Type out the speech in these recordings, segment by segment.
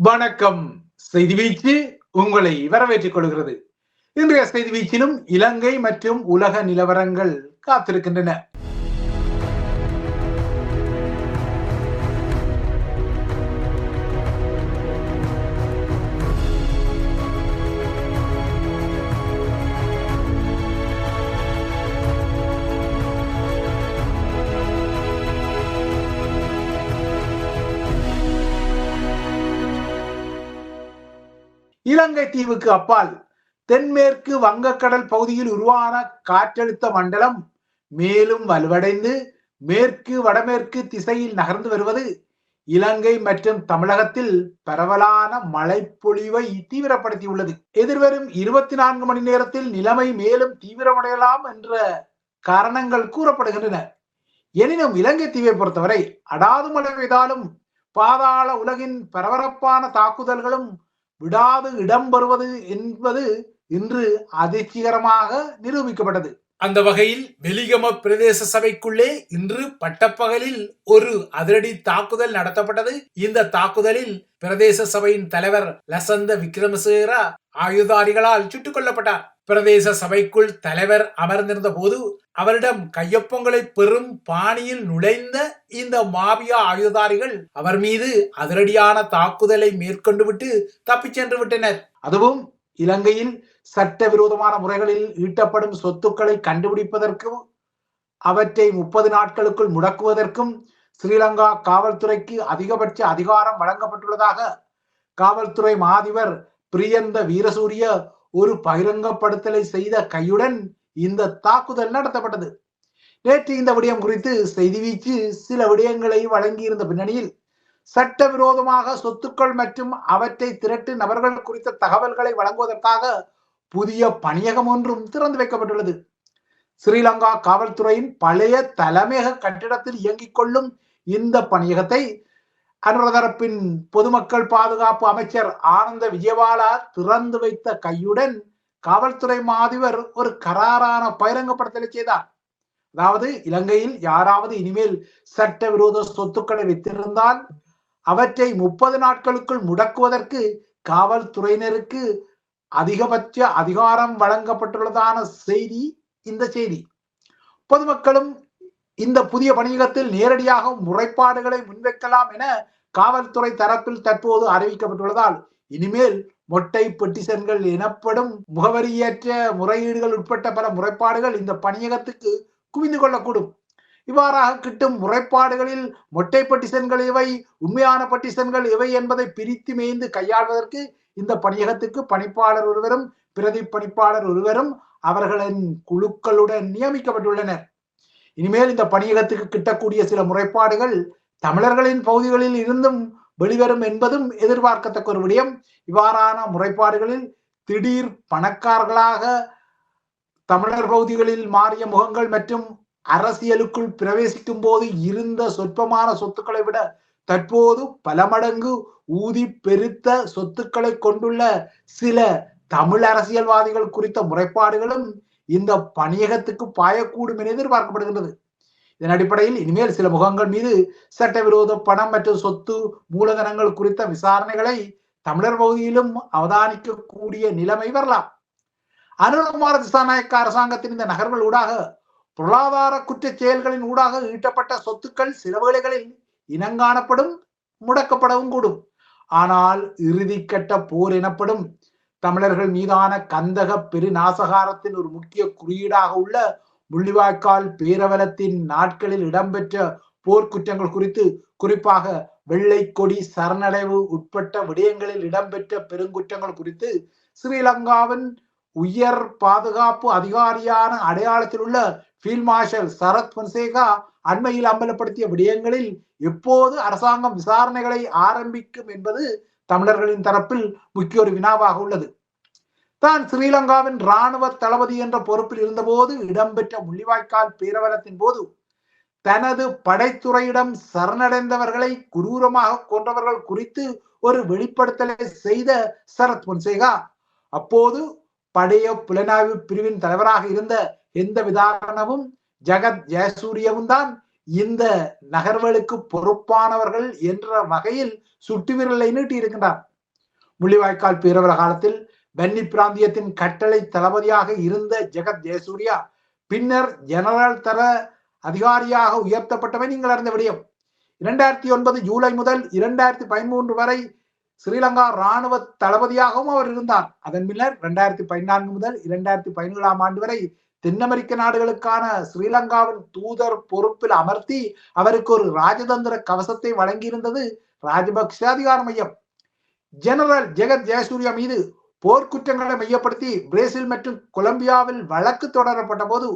வணக்கம். செய்தி வீச்சு உங்களை வரவேற்றுக் கொள்கிறது. இன்றைய செய்தி வீச்சிலும் இலங்கை மற்றும் உலக நிலவரங்கள் காத்திருக்கின்றன. இலங்கை தீவுக்கு அப்பால் தென்மேற்கு வங்கக்கடல் பகுதியில் உருவான காற்றழுத்த மண்டலம் மேலும் வலுவடைந்து மேற்கு வடமேற்கு திசையில் நகர்ந்து வருவது இலங்கை மற்றும் தமிழகத்தில் பரவலான மழைப்பொழிவை தீவிரப்படுத்தியுள்ளது. எதிர்வரும் இருபத்தி நான்கு மணி நேரத்தில் நிலைமை மேலும் தீவிரமடையலாம் என்ற காரணங்கள் கூறப்படுகின்றன. எனினும் இலங்கை தீவை பொறுத்தவரை அடாது மழை பெய்தாலும் பாதாள உலகின் பரபரப்பான தாக்குதல்களும் விடாது இடம்பெறுவது என்பது இன்று அதிர்ச்சிகரமாக நிரூபிக்கப்பட்டது. அந்த வகையில் வெலிகம பிரதேச சபைக்குள்ளே இன்று பட்டப்பகலில் ஒரு அதிரடி தாக்குதல் நடத்தப்பட்டது. இந்த தாக்குதலில் பிரதேச சபையின் தலைவர் லசந்த விக்ரமசேரா ஆயுதாரிகளால் சுட்டுக் கொல்லப்பட்டார். பிரதேச சபைக்குள் தலைவர் அமர்ந்திருந்த போது அவரிடம் கையொப்பங்களை பெறும் பாணியில் நுழைந்த இந்த மாபியா ஆயுதாரிகள் அவர் மீது அதிரடியான தாக்குதலை மேற்கொண்டு விட்டு தப்பிச் சென்று விட்டனர். அதுவும் இலங்கையில் சட்டவிரோதமான முறைகளில் ஈட்டப்படும் சொத்துக்களை கண்டுபிடிப்பதற்கும் அவற்றை முப்பது நாட்களுக்குள் முடக்குவதற்கும் ஸ்ரீலங்கா காவல்துறைக்கு அதிகபட்ச அதிகாரம் வழங்கப்பட்டுள்ளதாக காவல்துறை மாதிபர் பிரியந்த வீரசூரிய ஒரு பகிரங்கப்படுத்தலை செய்த கையுடன் இந்த தாக்குதல் நடத்தப்பட்டது. நேற்று இந்த விடயம் குறித்து செய்தி வீச்சு சில விடயங்களை வழங்கியிருந்த பின்னணியில் சட்டவிரோதமாக சொத்துக்கள் மற்றும் அவற்றை திரட்டு நபர்கள் குறித்த தகவல்களை வழங்குவதற்காக புதிய பணியகம் ஒன்றும் திறந்து வைக்கப்பட்டுள்ளது. ஸ்ரீலங்கா காவல்துறையின் பழைய தலைமையக கட்டிடத்தில் இயங்கிக் கொள்ளும் இந்த பணியகத்தை அனுரதரப்பின் பொதுமக்கள் பாதுகாப்பு அமைச்சர் ஆனந்த விஜயபாலா திறந்து வைத்த கையுடன் காவல்துறை மாதிபர் ஒரு கராரான பகிரங்கப்படுத்தலை செய்தார். அதாவது இலங்கையில் யாராவது இனிமேல் சட்டவிரோத சொத்துக்களை வைத்திருந்தால் அவற்றை முப்பது நாட்களுக்குள் முடக்குவதற்கு காவல்துறையினருக்கு அதிகபட்ச அதிகாரம் வழங்கப்பட்டுள்ளதான செய்தி இந்த செய்தி. பொதுமக்களும் இந்த புதிய பணியகத்தில் நேரடியாக முறைப்பாடுகளை முன்வைக்கலாம் என காவல்துறை தரப்பில் தற்போது அறிவிக்கப்பட்டுள்ளதால் இனிமேல் மொட்டை பெட்டிசன்கள் எனப்படும் முகவரியற்ற முறையீடுகள் உட்பட்ட பல முறைப்பாடுகள் இந்த பணியகத்துக்கு குவிந்து கொள்ளக்கூடும். இவ்வாறாக கிட்டும் முறைப்பாடுகளில் மொட்டை பட்டிசன்கள் இவை உண்மையான பட்டிசன்கள் இவை என்பதை பிரித்து மேய்ந்து கையாள்வதற்கு இந்த பணியகத்துக்கு பணிப்பாளர் ஒருவரும் பிரதி பணிப்பாளர் ஒருவரும் அவர்களின் குழுக்களுடன் நியமிக்கப்பட்டுள்ளனர். இனிமேல் இந்த பணியகத்துக்கு கிட்டக்கூடிய சில முறைப்பாடுகள் தமிழர்களின் பகுதிகளில் இருந்தும் வெளிவரும் என்பதும் எதிர்பார்க்கத்தக்க ஒரு விடயம். இவ்வாறான முறைப்பாடுகளில் திடீர் பணக்காரர்களாக தமிழர் பகுதிகளில் மாறிய முகங்கள் மற்றும் அரசியலுக்குள் பிரவேசிக்கும் போது இருந்த சொற்பமான சொத்துக்களை விட தற்போது பல மடங்கு ஊதி பெருத்த சொத்துக்களை கொண்டுள்ள சில தமிழ் அரசியல்வாதிகள் குறித்த முறைப்பாடுகளும் இந்த பணியகத்துக்கு பாயக்கூடும் என எதிர்பார்க்கப்படுகின்றது. இதன் அடிப்படையில் இனிமேல் சில முகங்கள் மீது சட்டவிரோத பணம் மற்றும் சொத்து மூலதனங்கள் குறித்த விசாரணைகளை தமிழர் பகுதியிலும் அவதானிக்கக்கூடிய நிலைமை வரலாம். அனுரகுமார திசாநாயக்க அரசாங்கத்தின் இந்த நகர்வுகள் ஊடாக பொருளாதார குற்ற செயல்களின் ஊடாக ஈட்டப்பட்ட சொத்துக்கள் சில வேளைகளில் இனங்காணப்படும் முடக்கப்படவும் கூடும். ஆனால் இறுதிக்கட்ட போர் எனப்படும் தமிழர்கள் மீதான கந்தக பெருநாசகாரத்தின் ஒரு முக்கிய குறியீடாக உள்ள முள்ளிவாய்க்கால் பேரவலத்தின் நாட்களில் இடம்பெற்ற போர்க்குற்றங்கள் குறித்து குறிப்பாக வெள்ளை கொடி சரணடைவு உட்பட்ட விடயங்களில் இடம்பெற்ற பெருங்குற்றங்கள் குறித்து ஸ்ரீலங்காவின் உயர் பாதுகாப்பு அதிகாரியான அடையாளத்தில் உள்ள ஃபீல்ட் மார்ஷல் சரத் பொன்சேகா அண்மையில் அம்பலப்படுத்திய விடயங்களில் எப்போது அரசாங்கம் விசாரணைகளை ஆரம்பிக்கும் என்பது தமிழர்களின் தரப்பில் முக்கிய ஒரு வினாவாக உள்ளது. தான் ஸ்ரீலங்காவின் இராணுவ தளபதி என்ற பொறுப்பில் இருந்தபோது இடம்பெற்ற முள்ளிவாய்க்கால் பேரவரத்தின் போது தனது படைத்துறையிடம் சரணடைந்தவர்களை குரூரமாக கொன்றவர்கள் குறித்து ஒரு வெளிப்படுத்தலை செய்த சரத் பொன்சேகா அப்போது படைய புலனாய்வு பிரிவின் தலைவராக இருந்த எந்த விதாரணமும் ஜெகத் ஜெயசூரியவும் தான் இந்த நகர்வுகளுக்கு பொறுப்பானவர்கள் என்ற வகையில் சுட்டு விரலை நீட்டி இருக்கின்றார். முள்ளிவாய்க்கால் பேரவர காலத்தில் வன்னி பிராந்தியத்தின் கட்டளை தளபதியாக இருந்த ஜெகத் ஜெயசூர்யா பின்னர் ஜெனரல் தர அதிகாரியாக உயர்த்தப்பட்டவை நீங்கள் அறிந்த விடயம். இரண்டாயிரத்தி ஒன்பது ஜூலை முதல் இரண்டாயிரத்தி பதிமூன்று வரை ஸ்ரீலங்கா ராணுவ தளபதியாகவும் அவர் இருந்தார். அதன் பின்னர் இரண்டாயிரத்தி பதினான்கு முதல் இரண்டாயிரத்தி பதினேழாம் ஆண்டு வரை தென் அமெரிக்க நாடுகளுக்கான ஸ்ரீலங்காவின் தூதர் பொறுப்பில் அமர்த்தி அவருக்கு ஒரு ராஜதந்திர கவசத்தை வழங்கியிருந்தது ராஜபக்ஷ அதிகார மையம். ஜெனரல் ஜெகத் ஜெயசூர்யா மீது போர்க்குற்றங்களை மையப்படுத்தி பிரேசில் மற்றும் கொலம்பியாவில் வழக்கு தொடரப்பட்ட போது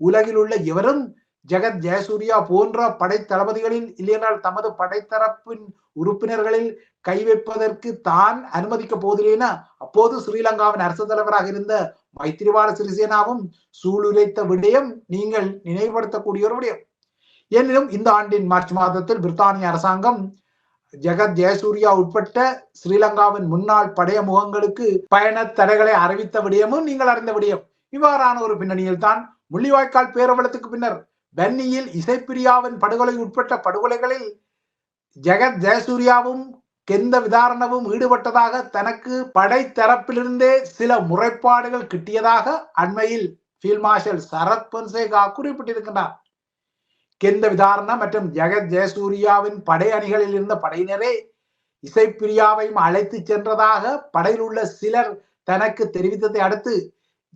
உலகில் உள்ள எவரும் ஜெகத் ஜெயசூர்யா போன்ற படைத்தளபதிகளில் இல்லையென்றால் தமது படைத்தரப்பின் உறுப்பினர்களில் கை வைப்பதற்கு தான் அனுமதிக்க போதில்லைனா அப்போது ஸ்ரீலங்காவின் அரசு தலைவராக இருந்த மைத்திரிபால சிறிசேனாவும் சூளுரைத்த விடயம் நீங்கள் நினைவுபடுத்தக்கூடிய ஒரு விடயம். எனினும் இந்த ஆண்டின் மார்ச் மாதத்தில் பிரித்தானிய அரசாங்கம் ஜெகத் ஜெயசூர்யா உட்பட்ட ஸ்ரீலங்காவின் முன்னாள் படைய முகங்களுக்கு பயண தடைகளை அறிவித்த விடயமும் நீங்கள் அறிந்த விடயம். இவ்வாறான ஒரு பின்னணியில் தான் முள்ளிவாய்க்கால் பேரவலத்துக்கு பின்னர் பென்னியில் இசைப்பிரியாவின் படுகொலை உட்பட்ட படுகொலைகளில் ஜெகத் ஜெயசூர்யாவும் கெந்த விதாரணவும் ஈடுபட்டதாக தனக்கு படை தரப்பிலிருந்தே சில முறைப்பாடுகள் கிட்டியதாக அண்மையில் ஃபீல்ட் மார்ஷல் சரத் பொன்சேகா குறிப்பிட்டிருக்கின்றார். கெந்த விதாரணா மற்றும் ஜெகத் ஜெயசூர்யாவின் படை அணிகளில் இருந்த படையினரே இசைப்பிரியாவையும் அழைத்து சென்றதாக படையில் உள்ள சிலர் தனக்கு தெரிவித்ததை அடுத்து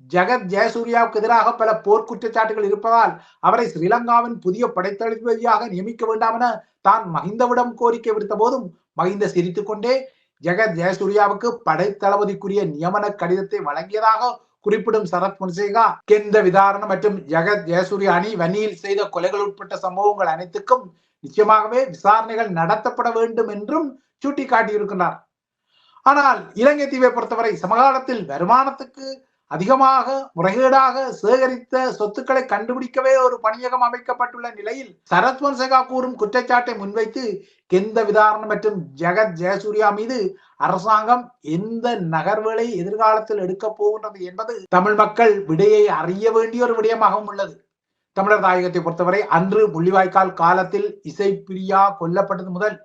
ஜெகத் ஜெயசூர்யாவுக்கு எதிராக பல போர்க்குற்றச்சாட்டுகள் இருப்பதால் அவரை ஸ்ரீலங்காவின் புதிய படைத்தளபதியாக நியமிக்க வேண்டாம் என தான் மஹிந்தவிடம் கோரிக்கை விடுத்த போதும் மஹிந்த சிரித்துக் கொண்டே ஜெகத் ஜெயசூர்யாவுக்கு படைத்தளபதிக்குரிய நியமன கடிதத்தை வழங்கியதாக குறிப்பிடும் சரத் பொன்சேகா கெந்த விதாரணம் மற்றும் ஜெகத் ஜெயசூர்யா அணி வன்னியில் செய்த கொலைகள் உட்பட்ட சம்பவங்கள் அனைத்துக்கும் நிச்சயமாகவே விசாரணைகள் நடத்தப்பட வேண்டும் என்றும் சுட்டிக்காட்டியிருக்கிறார். ஆனால் இலங்கை தீவை பொறுத்தவரை சமகாலத்தில் வருமானத்துக்கு அதிகமாக முறைகேடாக சேகரித்த சொத்துக்களை கண்டுபிடிக்கவே ஒரு பணியகம் அமைக்கப்பட்டுள்ள நிலையில் சரத் பொன்சேகா கூறும் குற்றச்சாட்டை முன்வைத்து கெந்த விதாரணம் மற்றும் ஜெகத் ஜெயசூர்யா மீது அரசாங்கம் எந்த நகர்வுகளை எதிர்காலத்தில் எடுக்க போகின்றது என்பது தமிழ் மக்கள் விடையை அறிய வேண்டிய ஒரு விடயமாகவும் உள்ளது. தமிழர் தாயகத்தை பொறுத்தவரை அன்று முள்ளிவாய்க்கால் காலத்தில் இசைப்பிரியா கொல்லப்பட்டது முதல்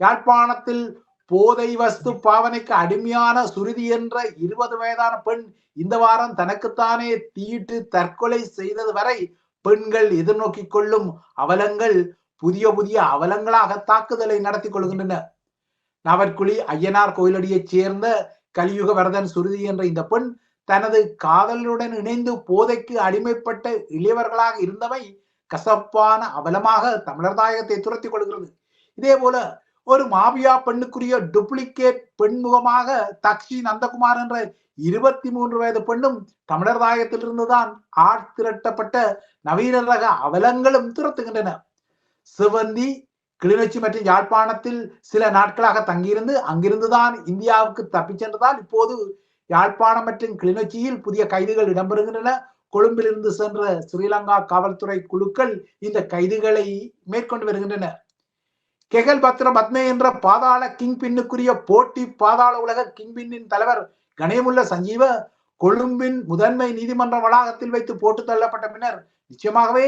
யாழ்ப்பாணத்தில் போதை வஸ்து பாவனைக்கு அடிமையான சுருதி என்ற இருபது வயதான பெண் இந்த வாரம் தனக்குத்தானே தீட்டு தற்கொலை செய்தது வரை பெண்கள் எதிர்நோக்கி கொள்ளும் அவலங்கள் புதிய புதிய அவலங்களாக தாக்குதலை நடத்தி கொள்கின்றன. நவற்குழி ஐயனார் கோயிலடியைச் சேர்ந்த கலியுக வரதன் சுருதி என்ற இந்த பெண் தனது காதலனுடன் இணைந்து போதைக்கு அடிமைப்பட்ட இளையவர்களாக இருந்தவை கசப்பான அவலமாக தமிழர் தாயகத்தை துரத்தி கொள்கிறது. இதே போல ஒரு மாபியா பெண்ணுக்குரிய டூப்ளிகேட் பெண்முகமாக தக்ஷி நந்தகுமார் என்ற இருபத்தி மூன்று வயது பெண்ணும் தமிழர் தாயத்திலிருந்துதான் ஆட்திரட்டப்பட்ட நவீன ரக அவலங்களும் துரத்துகின்றன. சிவந்தி கிளிநொச்சி மற்றும் யாழ்ப்பாணத்தில் சில நாட்களாக தங்கியிருந்து அங்கிருந்துதான் இந்தியாவுக்கு தப்பிச் சென்றதால் இப்போது யாழ்ப்பாணம் மற்றும் கிளிநொச்சியில் புதிய கைதுகள் இடம்பெறுகின்றன. கொழும்பிலிருந்து சென்ற ஸ்ரீலங்கா காவல்துறை குழுக்கள் இந்த கைதுகளை மேற்கொண்டு வருகின்றன. கெகல் பத்ர பத்மே என்ற பாதாள கிங் பின்னுக்குரிய போட்டி பாதாள உலக கிங் பின்னின் தலைவர் கணேமுல்ல சஞ்சீவ கொழும்பின் முதன்மை நீதிமன்ற வளாகத்தில் வைத்து போட்டு தள்ளப்பட்ட பின்னர் நிச்சயமாகவே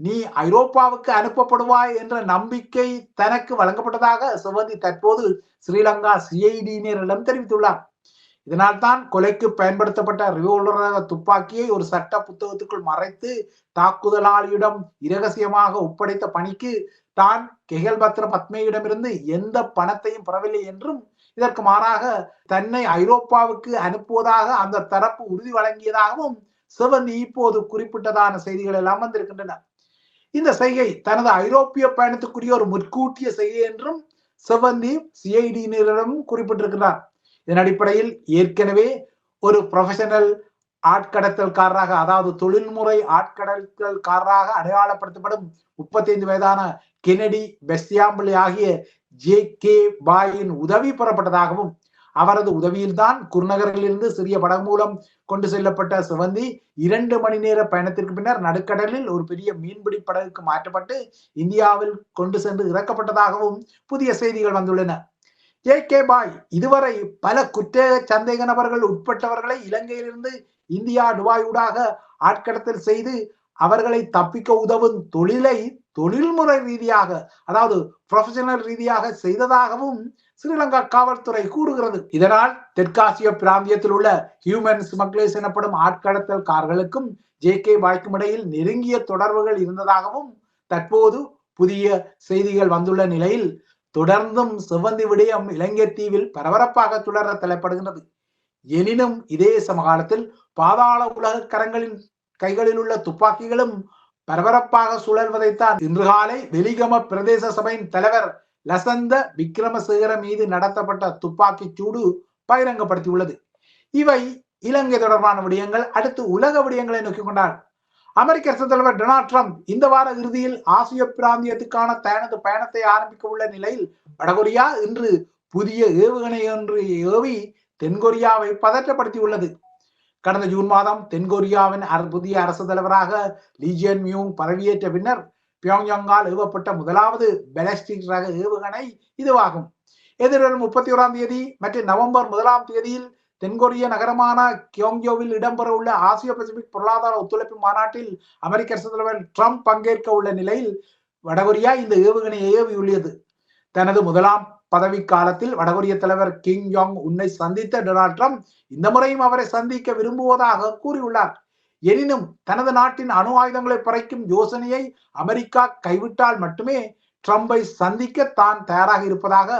நீ ஐரோப்பாவுக்கு அனுப்பப்படுவாய் என்ற நம்பிக்கை தனக்கு வழங்கப்பட்டதாக சிவந்தி தற்போது ஸ்ரீலங்கா சிஐடியினரிடம் தெரிவித்துள்ளார். இதனால் தான் கொலைக்கு பயன்படுத்தப்பட்ட ரிவோல்வரக துப்பாக்கியை ஒரு சட்ட புத்தகத்துக்குள் மறைத்து தாக்குதலாளியிடம் இரகசியமாக ஒப்படைத்த பணிக்கு தான் கெகல் பத்ர பத்மேயிடமிருந்து எந்த பணத்தையும் பெறவில்லை என்றும் இதற்கு மாறாக தன்னை ஐரோப்பாவுக்கு அனுப்புவதாக அந்த தரப்பு உறுதி வழங்கியதாகவும் சிவந்தி இப்போது குறிப்பிட்டதான செய்திகள் எல்லாம் வந்திருக்கின்றன. இந்த செய்கை தனது ஐரோப்பிய பயணத்துக்குரிய ஒரு முற்கூட்டிய செய்கை என்றும் சிவந்தி சிஐடியினரிடமும் குறிப்பிட்டிருக்கிறார். இதன் அடிப்படையில் ஏற்கனவே ஒரு ப்ரொஃபஷனல் ஆட்கடத்தல்காரராக அதாவது தொழில்முறை ஆட்கடத்தல்காரராக அடையாளப்படுத்தப்படும் முப்பத்தி ஐந்து வயதான கெனடி பெஸ்டியாம்பிளி ஆகிய ஜே கே பாயின் உதவி பெறப்பட்டதாகவும் அவரது உதவியில்தான் குருநகரிலிருந்து சிறிய படகு மூலம் கொண்டு செல்லப்பட்ட சிவந்தி இரண்டு மணி நேர பயணத்திற்கு பின்னர் நடுக்கடலில் ஒரு பெரிய மீன்பிடி படகுக்கு மாற்றப்பட்டு இந்தியாவில் கொண்டு சென்று இறக்கப்பட்டதாகவும் புதிய செய்திகள் வந்துள்ளன. ஜே கே பாய் இதுவரை பல குற்ற சந்தேக நபர்கள் உட்பட்டவர்களை இலங்கையிலிருந்து இந்தியா நுவாயூடாக ஊடாக ஆட்கடத்தல் செய்து அவர்களை தப்பிக்க உதவும் தொழிலை தொழில்முறை ரீதியாக அதாவது ப்ரொஃபஷனல் ரீதியாக செய்ததாகவும் ஸ்ரீலங்கா காவல்துறை கூறுகிறது. இதனால் தெற்காசிய பிராந்தியத்தில் உள்ள ஹியூமன் ஸ்மக்லேஸ் எனப்படும் ஆட்கடத்தல் கார்களுக்கும் ஜே கே வாய்க்கும் இடையில் நெருங்கிய தொடர்புகள் இருந்ததாகவும் தற்போது புதிய செய்திகள் வந்துள்ள நிலையில் தொடர்ந்தும் செவ்வந்தி விடயம் இலங்கை தீவில் பரபரப்பாக தொடர தலைப்படுகின்றது எனினும் இதே சமகாலத்தில் பாதாள உலக கரங்களின் கைகளில் உள்ள துப்பாக்கிகளும் பரபரப்பாக சுழல்வதைத்தான் இன்று காலை வெலிகம பிரதேச சபையின் தலைவர் லசந்த விக்ரமசேகர மீது நடத்தப்பட்ட துப்பாக்கி சூடு பகிரங்கப்படுத்தியுள்ளது. இவை இலங்கை தொடர்பான விடயங்கள். அடுத்து உலக விடயங்களை நோக்கி கொண்டார் அமெரிக்க அரசு தலைவர் டொனால்ட் ட்ரம்ப் இந்த வார இறுதியில் ஆசிய பிராந்தியத்துக்கான தனது பயணத்தை ஆரம்பிக்க உள்ள நிலையில் வடகொரியா இன்று புதிய ஏவுகணை ஒன்று ஏவி தென்கொரியாவை பதற்றப்படுத்தியுள்ளது. கடந்த ஜூன் மாதம் தென்கொரியாவின் புதிய அரசு தலைவராக லீஜியன் மியூங் பதவியேற்ற பின்னர் பியோங்யாங்கால் ஏவப்பட்ட முதலாவது பெலஸ்டிக் ரக ஏவுகணை இதுவாகும். எதிர்வரும் முப்பத்தி ஓராம் தேதி மற்றும் நவம்பர் முதலாம் தேதியில் தென்கொரிய நகரமான கியோங்யோவில் இடம்பெற உள்ள ஆசிய பசிபிக் பொருளாதார ஒத்துழைப்பு மாநாட்டில் அமெரிக்க அரசு தலைவர் ட்ரம்ப் பங்கேற்க உள்ள நிலையில் வடகொரியா இந்த ஏவுகணையை ஏவியுள்ளது. தனது முதலாம் பதவி காலத்தில் வடகொரிய தலைவர் கிங் ஜாங் உன்னை சந்தித்த டொனால்ட் ட்ரம்ப் இந்த முறையும் அவரை சந்திக்க விரும்புவதாக கூறியுள்ளார். எனினும் தனது நாட்டின் அணு ஆயுதங்களை பறைக்கும் யோசனையை அமெரிக்கா கைவிட்டால் மட்டுமே ட்ரம்பை சந்திக்க தான் தயாராக இருப்பதாக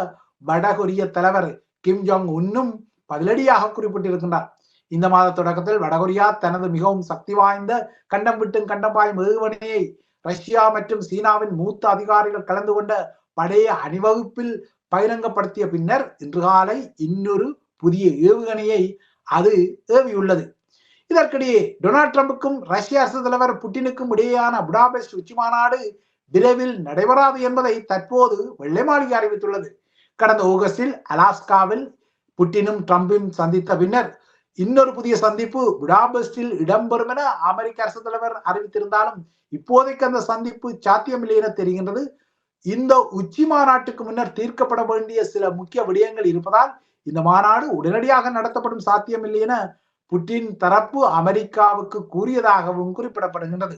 வடகொரிய தலைவர் கிம் ஜாங் உன்னும் பதிலடியாக குறிப்பிட்டிருக்கின்றார். இந்த மாத தொடக்கத்தில் வடகொரியா தனது மிகவும் சக்தி வாய்ந்த கண்டம் விட்டும் கண்டம் பாயும் ஏவுகணையை ரஷ்யா மற்றும் சீனாவின் மூத்த அதிகாரிகள் கலந்து கொண்ட படைய அணிவகுப்பில் பகிரங்கப்படுத்திய பின்னர் இன்று காலை இன்னொரு புதிய ஏவுகணையை அது ஏவியுள்ளது. இதற்கிடையே டொனால்ட் ட்ரம்புக்கும் ரஷ்ய அரசு தலைவர் புட்டினுக்கும் இடையேயான புடாபெஸ்ட் உச்சி மாநாடு விரைவில் நடைபெறாது என்பதை தற்போது வெள்ளை மாளிகை அறிவித்துள்ளது. கடந்த ஆகஸ்டில் அலாஸ்காவில் புட்டினும் ட்ரம்பும் சந்தித்த பின்னர் இன்னொரு புதிய சந்திப்பு புடாபெஸ்டில் இடம்பெறும் என அமெரிக்க அரசு தலைவர் அறிவித்திருந்தாலும் இப்போதைக்கு அந்த சந்திப்பு சாத்தியமில்லை என தெரிகின்றது. இந்த உச்சி மாநாட்டுக்கு முன்னர் தீர்க்கப்பட வேண்டிய சில முக்கிய விடயங்கள் இருப்பதால் இந்த மாநாடு உடனடியாக நடத்தப்படும் சாத்தியமில்லை என புட்டின் தரப்பு அமெரிக்காவுக்கு கூறியதாகவும் குறிப்பிடப்படுகின்றது.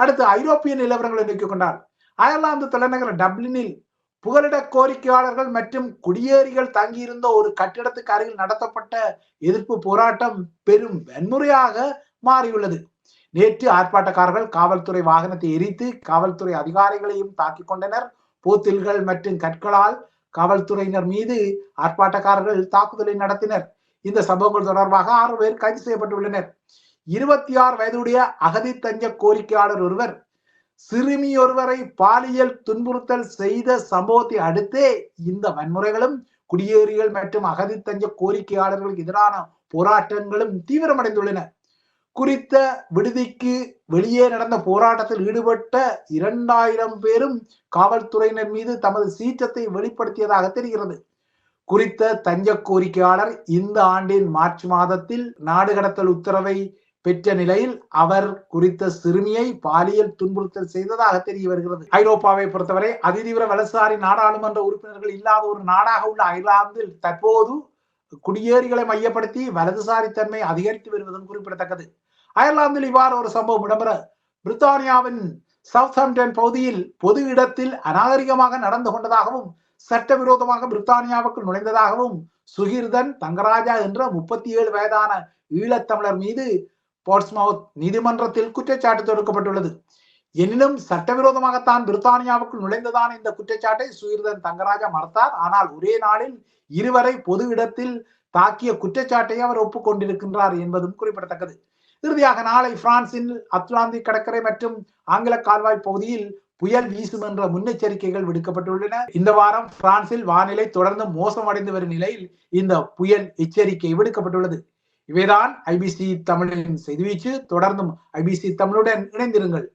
அடுத்து ஐரோப்பிய நிலவரங்களை நோக்கிக் கொண்டார் அயர்லாந்து தலைநகர் டப்ளினில் புகலிட கோரிக்கையாளர்கள் மற்றும் குடியேறிகள் தங்கியிருந்த ஒரு கட்டிடத்துக்கு அருகில் நடத்தப்பட்ட எதிர்ப்பு போராட்டம் பெரும் வன்முறையாக மாறியுள்ளது. நேற்று ஆர்ப்பாட்டக்காரர்கள் காவல்துறை வாகனத்தை எரித்து காவல்துறை அதிகாரிகளையும் தாக்கிக் கொண்டனர். போத்தில்கள் மற்றும் கற்களால் காவல்துறையினர் மீது ஆர்ப்பாட்டக்காரர்கள் தாக்குதலை நடத்தினர். இந்த சம்பவங்கள் தொடர்பாக ஆறு பேர் கைது செய்யப்பட்டுள்ளனர். இருபத்தி ஆறு வயதுடைய அகதி தஞ்ச கோரிக்கையாளர் ஒருவர் சிறுமி ஒருவரை பாலியல் துன்புறுத்தல் செய்த சம்பவத்தை அடுத்தே இந்த வன்முறைகளும் குடியேறிகள் மற்றும் அகதி தஞ்ச கோரிக்கையாளர்களுக்கு எதிரான போராட்டங்களும் தீவிரமடைந்துள்ளன. குறித்த விடுதிக்கு வெளியே நடந்த போராட்டத்தில் ஈடுபட்ட இரண்டாயிரம் பேரும் காவல்துறையினர் மீது தமது சீற்றத்தை வெளிப்படுத்தியதாக தெரிகிறது. குறித்த தஞ்ச கோரிக்கையாளர் இந்த ஆண்டின் மார்ச் மாதத்தில் நாடு கடத்தல் உத்தரவை பெற்ற நிலையில் அவர் குறித்த சிறுமியை பாலியல் துன்புறுத்தல் செய்ததாக தெரிய வருகிறது. ஐரோப்பாவை பொறுத்தவரை அதிதீவிர வலசாரி நாடாளுமன்ற உறுப்பினர்கள் இல்லாத ஒரு நாடாக உள்ள அயர்லாந்தில் தற்போது குடியேறிகளை மையப்படுத்தி வலதுசாரித்தன்மை அதிகரித்து வருவதும் குறிப்பிடத்தக்கது. அயர்லாந்தில் இவ்வாறு ஒரு சம்பவம் இடம்பெற பிரித்தானியாவின் சவுத்ஹாம்டன் பகுதியில் பொது இடத்தில் அநாகரிகமாக நடந்து கொண்டதாகவும் சட்டவிரோதமாக பிரித்தானியாவுக்கு நுழைந்ததாகவும் சுகிர்தன் தங்கராஜா என்ற முப்பத்தி ஏழு வயதான ஈழத்தமிழர் மீது போர்ட்ஸ்மவுத் நீதிமன்றத்தில் குற்றச்சாட்டு தொடுக்கப்பட்டுள்ளது. எனினும் சட்டவிரோதமாகத்தான் பிரித்தானியாவுக்குள் நுழைந்ததான இந்த குற்றச்சாட்டை சுகீர்தன் தங்கராஜா மறுத்தார். ஆனால் ஒரே நாளில் இருவரை பொது இடத்தில் தாக்கிய குற்றச்சாட்டை அவர் ஒப்புக்கொண்டிருக்கின்றார் என்பதும் குறிப்பிடத்தக்கது. இறுதியாக நாளை பிரான்சின் அத்லாந்திக் கடற்கரை மற்றும் ஆங்கில கால்வாய் பகுதியில் புயல் வீசும் என்ற முன்னெச்சரிக்கைகள் விடுக்கப்பட்டுள்ளன. இந்த வாரம் பிரான்சில் வானிலை தொடர்ந்து மோசமடைந்து வரும் நிலையில் இந்த புயல் எச்சரிக்கை விடுக்கப்பட்டுள்ளது. இவைதான் ஐபிசி தமிழின் செய்திவீச்சு தொடர்ந்தும் ஐபிசி தமிழுடன் இணைந்திருங்கள்.